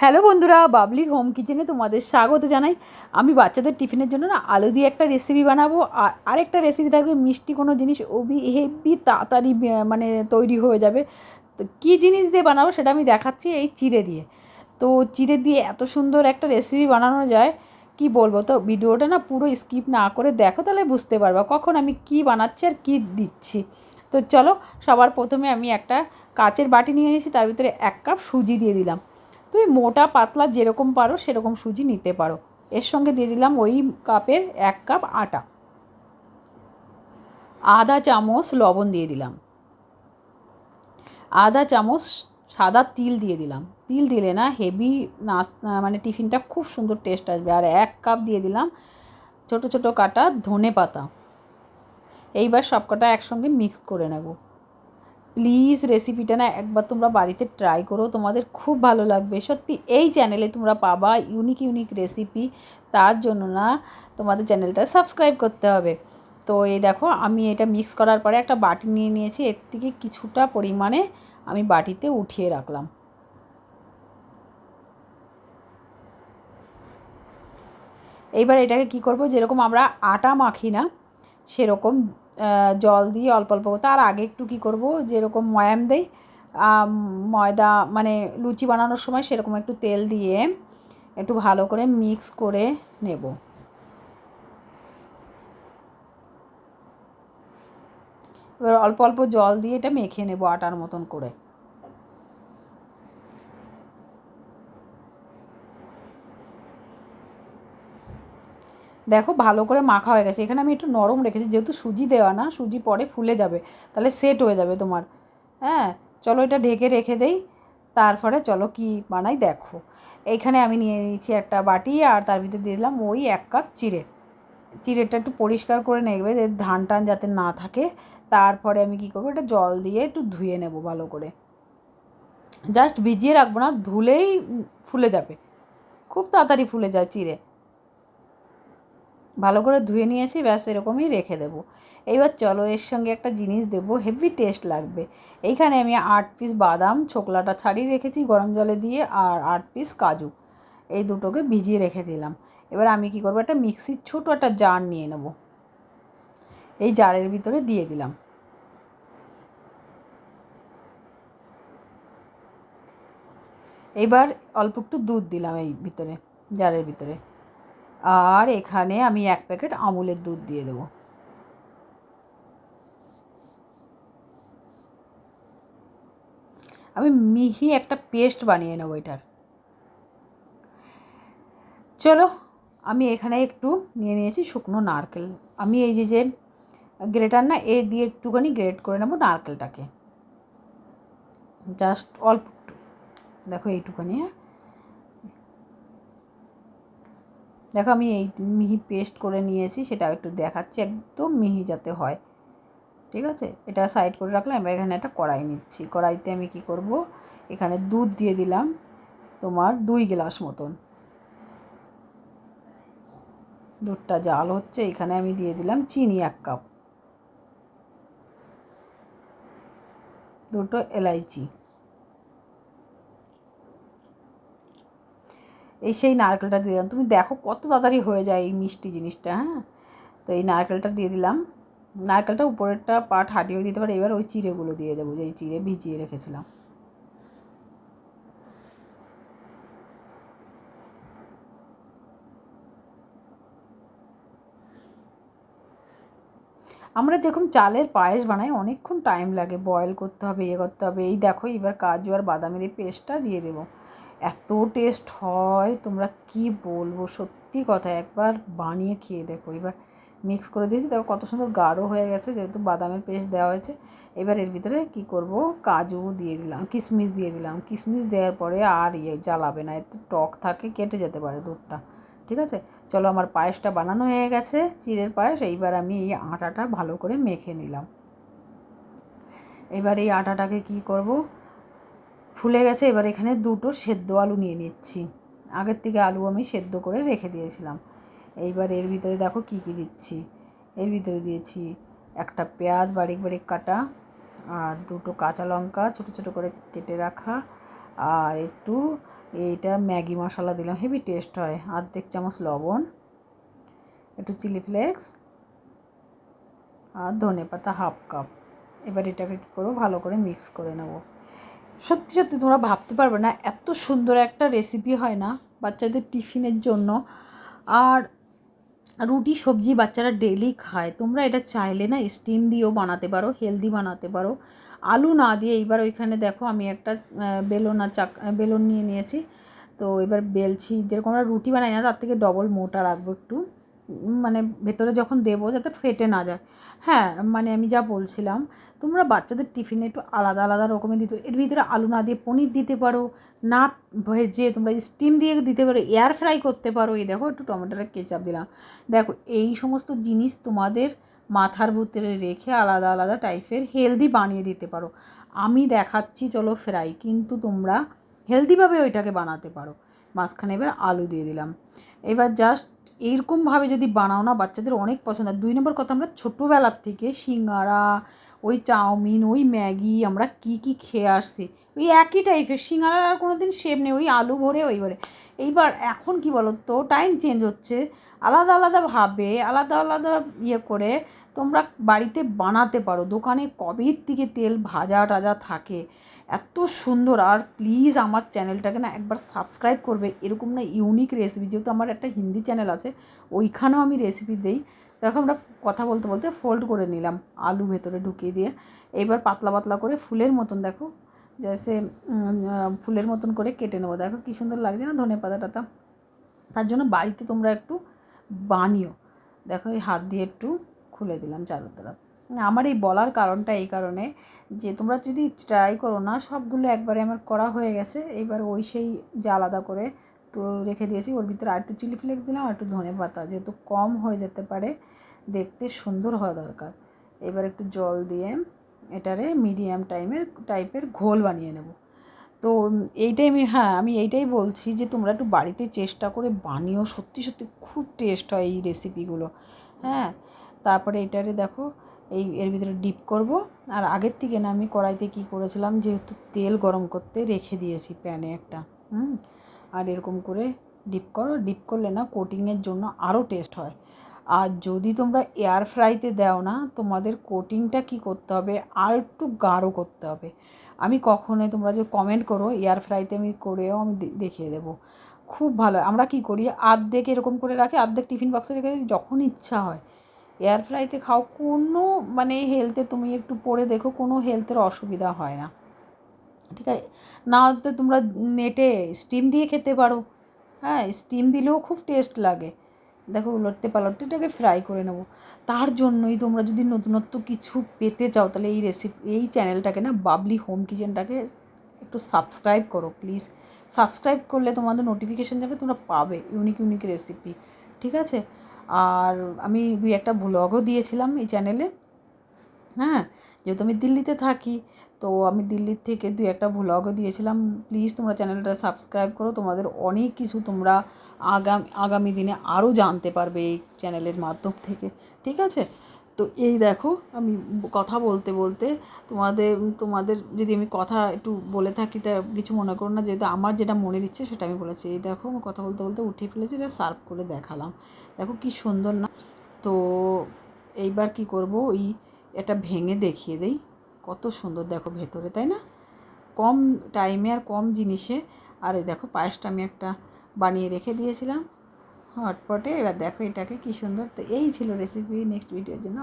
Hello বন্ধুরা, বাবলির home কিচেনে তোমাদের স্বাগত জানাই। আমি বাচ্চাদের টিফিনের জন্য না আলু দিয়ে একটা রেসিপি বানাবো। আর আরেকটা রেসিপি থাকবে, মিষ্টি কোনো জিনিস ওবি হেভি তাড়াতাড়ি মানে তৈরি হয়ে যাবে। তো কী জিনিস দিয়ে বানাবো সেটা আমি দেখাচ্ছি এই চিড়ে দিয়ে। তো চিড়ে দিয়ে এত সুন্দর একটা রেসিপি বানানো যায়, কি বলব? তো ভিডিওটা না পুরো স্কিপ না করে দেখো, তাহলে বুঝতে পারবা কখন আমি কি বানাচ্ছি আর কী দিচ্ছি। তো চলো, সবার প্রথমে আমি একটা কাচের বাটি নিয়ে নিয়েছি, তার ভিতরে এক কাপ সুজি দিয়ে দিলাম। তুমি মোটা, পাতলা যেরকম পারো, সেরকম সুজি নিতে পারো। এর সঙ্গে দিয়ে দিলাম ওই কাপের এক কাপ আটা। আধা চামচ লবণ দিয়ে দিলাম। আধা চামচ সাদা তিল দিয়ে দিলাম। তিল দিলে না হেভি নাচ মানে টিফিনটা খুব সুন্দর টেস্ট আসবে। আর এক কাপ দিয়ে দিলাম ছোট ছোট কাটা ধনে পাতা। এইবার সব কটা একসঙ্গে মিক্স করে নেব। প্লিজ রেসিপিটা না একবার তোমরা বাড়িতে ট্রাই করো, তোমাদের খুব ভালো লাগবে। সত্যি, এই চ্যানেলে তোমরা পাবা ইউনিক ইউনিক রেসিপি তার জন্য না তোমাদের চ্যানেলটা সাবস্ক্রাইব করতে হবে। তো এই দেখো, আমি এটা মিক্স করার পরে একটা বাটি নিয়ে নিয়েছি, এর থেকে কিছুটা পরিমাণে আমি বাটিতে উঠিয়ে রাখলাম। এইবার এটাকে কি করব, যেরকম আমরা আটা মাখি না, সেরকম জল দিয়ে অল্প অল্প তার আগে একটু কী করব, যেরকম ময়াম দেই ময়দা মানে লুচি বানানোর সময় সেরকম একটু তেল দিয়ে একটু ভালো করে মিক্স করে নেব। এবার অল্প অল্প জল দিয়ে এটা মেখে নেব আটার মতন করে। দেখো ভালো করে মাখা হয়ে গেছে। এখানে আমি একটু নরম রেখেছি, যেহেতু সুজি দেওয়া না, সুজি পরে ফুলে যাবে। তাহলে সেট হয়ে যাবে তোমার। হ্যাঁ চলো এটা ঢেকে রেখে দেই। তারপরে চলো কি বানাই দেখো। এইখানে আমি নিয়ে নিয়েছি একটা বাটি আর তার ভিতরে দিয়ে দিলাম ওই এক কাপ চিড়ে। চিড়েটা একটু পরিষ্কার করে নেবে, যে ধান টান যাতে না থাকে। তারপরে আমি কি করব, এটা জল দিয়ে একটু ধুয়ে নেব ভালো করে। জাস্ট ভিজিয়ে রাখব না, ধুলেই ফুলে যাবে। খুব তাড়াতাড়ি ফুলে যায় চিড়ে। ভালো করে ধুয়ে নিয়েছি, ব্যাস এরকমই রেখে দেবো। এইবার চলো এর সঙ্গে একটা জিনিস দেবো, হেভি টেস্ট লাগবে। এইখানে আমি আট পিস বাদাম, ছোকলাটা ছাড়িয়ে রেখেছি গরম জলে দিয়ে, আর আট পিস কাজু। এই দুটোকে ভিজিয়ে রেখে দিলাম। এবার আমি কি করব, একটা মিক্সির ছোটো একটা জার নিয়ে নেব। এই জারের ভিতরে দিয়ে দিলাম। এবার অল্প একটু দুধ দিলাম এই ভিতরে, জারের ভিতরে। আর এখানে আমি এক প্যাকেট আমুলের দুধ দিয়ে দেবো। আমি মিহি একটা পেস্ট বানিয়ে নেব এটার। চলো, আমি এখানে একটু নিয়ে নিয়েছি শুকনো নারকেল। আমি এই যে যে গ্রেটার না, এ দিয়ে একটুখানি গ্রেট করে নেব নারকেলটাকে। জাস্ট অল্প দেখো এইটুখানি হ্যাঁ? দেখো আমি এই মিহি পেস্ট করে নিয়েছি, সেটা একটু দেখাচ্ছি, একদম মিহি যাতে হয়। ঠিক আছে? এটা সাইড করে রাখলাম, এবার এখানে একটা কড়াই নিচ্ছি। কড়াইতে আমি কি করব? এখানে দুধ দিয়ে দিলাম তোমার দুই গ্লাস মতন। দুধটা জাল হচ্ছে, এখানে আমি দিয়ে দিলাম চিনি এক কাপ। দুটো এলাইচি। এই সেই নারকেলটা দিয়ে দিলাম। তুমি দেখো কত তাড়াতাড়ি হয়ে যায় এই মিষ্টি জিনিসটা হ্যাঁ? তো এই নারকেলটা দিয়ে দিলাম। নারকেলটা উপরেরটা পাট হাটিয়েও দিতে পারে। এবার ওই চিড়েগুলো দিয়ে দেবো, যে এই চিড়ে ভিজিয়ে রেখেছিলাম। আমরা যেরকম চালের পায়েস বানাই, অনেকক্ষণ টাইম লাগে। বয়েল করতে হবে ইয়ে করতে হবে। এই দেখো, এবার কাজু আর বাদামের এই পেস্টটা দিয়ে দেবো। এত টেস্ট হয়, তোমরা কি বলব? সত্যি কথা, একবার বানিয়ে খেয়ে দেখো। এবার মিক্স করে দিয়েছি, দেখো কত সুন্দর গাঢ় হয়ে গেছে, যেহেতু বাদামের পেস্ট দেওয়া হয়েছে। এবার এর ভিতরে কি করব? কাজু দিয়ে দিলাম কিশমিশ দিয়ে দিলাম। কিশমিশ দেওয়ার পরে আর ইয়ে জ্বালাবে না, এতে টক থাকে, কেটে যেতে পারে দুধটা। ঠিক আছে? চলো আমার পায়েসটা বানানো হয়ে গেছে, চিড়ের পায়েস। এইবার আমি এই আটাটা ভালো করে মেখে নিলাম। এবার এই আটাটাকে কি করব? ফুলে গেছে, এবার এখানে দুটো সেদ্ধ আলু নিয়ে নিচ্ছি। আগের থেকে আলু আমি সেদ্ধ করে রেখে দিয়েছিলাম। এইবার এর ভিতরে দেখো কি কি দিচ্ছি। এর ভিতরে দিয়েছি একটা পেঁয়াজ বারিক বারিক কাটা, আর দুটো কাঁচা লঙ্কা ছোটো ছোটো করে কেটে রাখা, আর একটু এইটা ম্যাগি মশলা দিলাম, হেভি টেস্ট হয়। আর্ধেক চামচ লবণ, একটু চিলি ফ্লেক্স, আর ধনে পাতা হাফ কাপ। এবার এটাকে কী করব? ভালো করে মিক্স করে নেব। সত্যি সত্যি তোমরা ভাবতে পারবে না, এত সুন্দর একটা রেসিপি হয় না বাচ্চাদের টিফিনের জন্য। আর রুটি, সবজি বাচ্চারা ডেলি খায়। তোমরা এটা চাইলে না স্টিম দিয়েও বানাতে পারো হেলদি বানাতে পারো। আলু না দিয়ে এইবার ওইখানে দেখো আমি একটা বেলন চাক বেলন নিয়ে নিয়েছি। তো এবার বেলছি, যেরকম আমরা রুটি বানাই না, তার থেকে ডবল মোটা রাখব একটু। মানে ভেতরে যখন দেবো যাতে ফেটে না যায়। হ্যাঁ মানে আমি যা বলছিলাম, তোমরা বাচ্চাদের টিফিনে একটু আলাদা আলাদা রকমের দিতে, এর ভিতরে আলু না দিয়ে পনির দিতে পারো, না ভেজে তোমরা স্টিম দিয়ে দিতে পারো এয়ার ফ্রাই করতে পারো, এই দেখো একটু টমেটোর কেচাপ দিলাম। দেখো, এই সমস্ত জিনিস তোমাদের মাথার ভিতরে রেখে আলাদা আলাদা টাইপের হেলদি বানিয়ে দিতে পারো। আমি দেখাচ্ছি, চলো ফ্রাই কিন্তু তোমরা হেলদিভাবে ওইটাকে বানাতে পারো। মাঝখানে এবার আলু দিয়ে দিলাম। এবার জাস্ট এইরকমভাবে যদি বানাও না, বাচ্চাদের অনেক পছন্দ। আর দুই নম্বর কথা, আমরা ছোটোবেলার থেকে সিঙ্গারা, ওই চাউমিন, ওই ম্যাগি, আমরা কি কি খেয়ে আসছি। ওই একই টাইপের সিঙ্গারার আর কোনো দিন শেপ নেই, ওই আলু ভরে, ওই ভরে। এইবার এখন কি বলো তো টাইম চেঞ্জ হচ্ছে, আলাদা আলাদাভাবে আলাদা আলাদা ইয়ে করে তোমরা বাড়িতে বানাতে পারো। দোকানে কবের থেকে তেল ভাজা টাজা থাকে? এত সুন্দর। আর প্লিজ আমার চ্যানেলটাকে না একবার সাবস্ক্রাইব করবে। এরকম না ইউনিক রেসিপি যেহেতু আমার একটা হিন্দি চ্যানেল আছে, ওইখানেও আমি রেসিপি দিই। দেখো আমরা কথা বলতে বলতে ফোল্ড করে নিলাম, আলু ভেতরে ঢুকিয়ে দিয়ে। এবার পাতলা পাতলা করে ফুলের মতন দেখো জেসে ফুলের মতন করে কেটে নেব দেখো কী সুন্দর লাগছে না ধনে পাতা টাতা তার জন্য বাড়িতে তোমরা একটু বানিও দেখো এই হাত দিয়ে একটু খুলে দিলাম চারো তরফ আমার এই বলার কারণটা এই কারণে যে তোমরা যদি ট্রাই করো না সবগুলো একবারে আমার করা হয়ে গেছে এইবার ওই সেই যে আলাদা করে তো রেখে দিয়েছি ওর ভিতরে আর একটু চিলি ফ্লেক্স দিলাম আর একটু ধনে পাতা যেহেতু কম হয়ে যেতে পারে দেখতে সুন্দর হওয়া দরকার এবার একটু জল দিয়ে এটারে মিডিয়াম টাইমের টাইপের ঘোল বানিয়ে নেব। তো এইটাই আমি হ্যাঁ আমি এইটাই বলছি যে তোমরা একটু বাড়িতে চেষ্টা করে বানিয়েও সত্যি সত্যি খুব টেস্ট হয় এই রেসিপিগুলো হ্যাঁ তারপরে এটারে দেখো, এই এর ভিতরে ডিপ করব। আর আগের থেকে না, আমি কড়াইতে কী করেছিলাম, যেহেতু তেল গরম করতে রেখে দিয়েছি প্যানে একটা, হুম? আর এরকম করে ডিপ করো। ডিপ করলে না কোটিংয়ের জন্য আরও টেস্ট হয়। আর যদি তোমরা এয়ার ফ্রাইতে দাও না, তোমাদের কোটিংটা কি করতে হবে? আর একটু গাঢ় করতে হবে। আমি কখনোই, তোমরা যে কমেন্ট করো এয়ার ফ্রাইতে আমি করেও আমি দেখিয়ে দেবো। খুব ভালো। আমরা কি করি? আর্ধেক এরকম করে রাখি আর্ধেক টিফিন বক্সে রেখে যখন ইচ্ছা হয়। এয়ার ফ্রাইতে খাও, কোনো মানে হেলথে তুমি একটু পরে দেখো, কোনো হেলথের অসুবিধা হয় না। ঠিক আছে? না তো তোমরা নেটে স্টিম দিয়ে খেতে পারো। হ্যাঁ স্টিম দিলেও খুব টেস্ট লাগে। দেখো উলটতে পালটতে এটাকে ফ্রাই করে নেব। তার জন্যই তোমরা যদি নতুনত্ব কিছু পেতে চাও, তাহলে এই রেসিপি এই চ্যানেলটাকে না বাবলি হোম কিচেনটাকে একটু সাবস্ক্রাইব করো প্লিজ সাবস্ক্রাইব করলে তোমাদের নোটিফিকেশান যাবে, তোমরা পাবে ইউনিক ইউনিক রেসিপি ঠিক আছে? আর আমি দুই একটা ব্লগও দিয়েছিলাম এই চ্যানেলে হ্যাঁ যেহেতু আমি দিল্লিতে থাকি, তো আমি দিল্লির থেকে দুই একটা ভ্লগও দিয়েছিলাম। প্লিজ তোমরা চ্যানেলটা সাবস্ক্রাইব করো, তোমাদের অনেক কিছু তোমরা আগামী আগামী দিনে আরও জানতে পারবে এই চ্যানেলের মাধ্যম থেকে, ঠিক আছে? তো এই দেখো, আমি কথা বলতে বলতে তোমাদের তোমাদের যদি আমি কথা একটু বলে থাকি, তা কিছু মনে করো না, যেহেতু আমার যেটা মনের ইচ্ছে সেটা আমি বলেছি। এই দেখো, আমি কথা বলতে বলতে উঠিয়ে ফেলেছি, এটা সার্ভ করে দেখালাম। দেখো কি সুন্দর না? তো এইবার কি করব, ওই এটা ভেঙে দেখিয়ে দেই। কত সুন্দর দেখো ভেতরে, তাই না? কম টাইমে আর কম জিনিসে। আর এই দেখো, পায়েসটা আমি একটা বানিয়ে রেখে দিয়েছিলাম। হটপটে, এবার দেখো এটাকে কী সুন্দর তো, এই ছিল রেসিপি নেক্সট ভিডিওর জন্য।